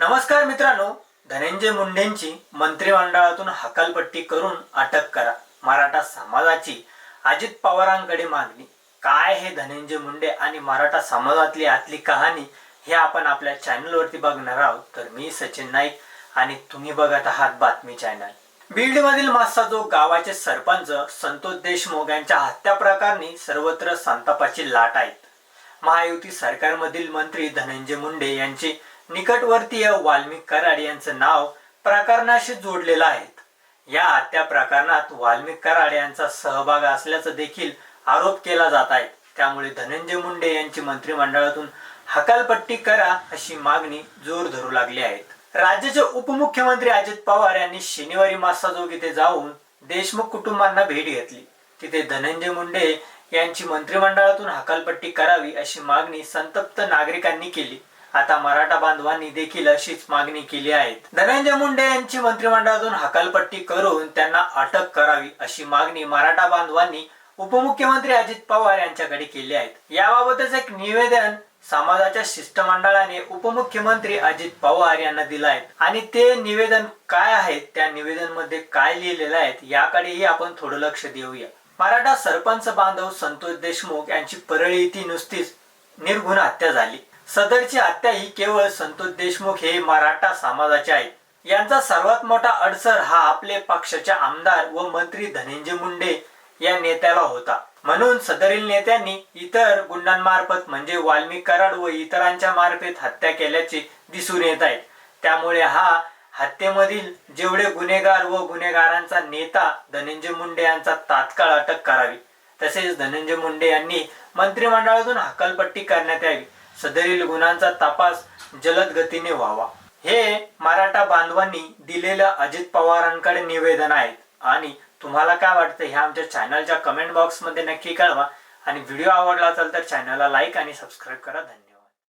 नमस्कार मित्रांनो धनंजय मुंडेंची मंत्रिमंडळातून हकालपट्टी करून अटक करा मराठा समाजाची अजित पवारांकडे मागणी. काय हे धनंजय मुंडे आणि मराठा समाजातली आतली कहाणी हे आपण आपल्या चॅनलवरती बघणार आहोत. तर मी सचिन नाईक आणि तुम्ही बघत आहात बातमी चॅनल. बीडमधील जो गावाचे सरपंच संतोष देशमुख यांच्या हत्या प्रकरणी सर्वत्र संतापाची लाट आहेत. महायुती सरकारमधील मंत्री धनंजय मुंडे यांची निकटवर्तीय वाल्मिक कराड यांचं नाव प्रकरणाशी जोडलेलं आहे या त्या प्रकरणात वाल्मिक कराड यांचा सहभाग असल्याचा देखील आरोप केला जात आहे. त्यामुळे धनंजय मुंडे यांची मंत्रिमंडळातून हकालपट्टी करा अशी मागणी जोर धरू लागली आहे. राज्याचे उपमुख्यमंत्री अजित पवार यांनी शनिवारी मासाजोग इथे जाऊन देशमुख कुटुंबांना भेट घेतली. तिथे धनंजय मुंडे यांची मंत्रिमंडळातून हकालपट्टी करावी अशी मागणी संतप्त नागरिकांनी केली. आता मराठा बांधवांनी देखील अशीच मागणी केली आहे. धनंजय मुंडे यांची मंत्रिमंडळातून हकालपट्टी करून त्यांना अटक करावी अशी मागणी मराठा बांधवांनी उपमुख्यमंत्री अजित पवार यांच्याकडे केली आहे. याबाबतच एक निवेदन समाजाच्या शिष्टमंडळाने उपमुख्यमंत्री अजित पवार यांना दिला आहे. आणि ते निवेदन काय आहे? त्या निवेदनमध्ये काय लिहिलेलं आहे? याकडेही आपण थोडं लक्ष देऊया. मराठा सरपंच बांधव संतोष देशमुख यांची परळी ती नुसतीच निर्गुण हत्या झाली. सदरची हत्या ही केवळ संतोष देशमुख हे मराठा समाजाचे आहेत. यांचा सर्वात मोठा अडसर हा आपले पक्षाचे आमदार व मंत्री धनंजय मुंडे या नेत्याला होता. म्हणून सदरील नेत्यांनी इतर गुंडांमार्फत म्हणजे वाल्मिक कराड व इतरांच्या मार्फत हत्या केल्याचे दिसून येत आहेत त्यामुळे हा हत्येमधील जेवढे गुन्हेगार व गुन्हेगारांचा नेता धनंजय मुंडे यांचा तात्काळ अटक करावी. तसेच धनंजय मुंडे यांनी मंत्रिमंडळातून हकालपट्टी करण्यात यावी. सदरील गुणांचा तपास जलद गतीने व्हावा. हे मराठा बांधवांनी दिलेलं अजित पवारांकडे निवेदन आहेत आणि तुम्हाला काय वाटतं हे आमच्या चॅनलच्या कमेंट बॉक्समध्ये नक्की कळवा. आणि व्हिडिओ आवडला असेल तर चॅनलला लाईक आणि सबस्क्राईब करा. धन्यवाद.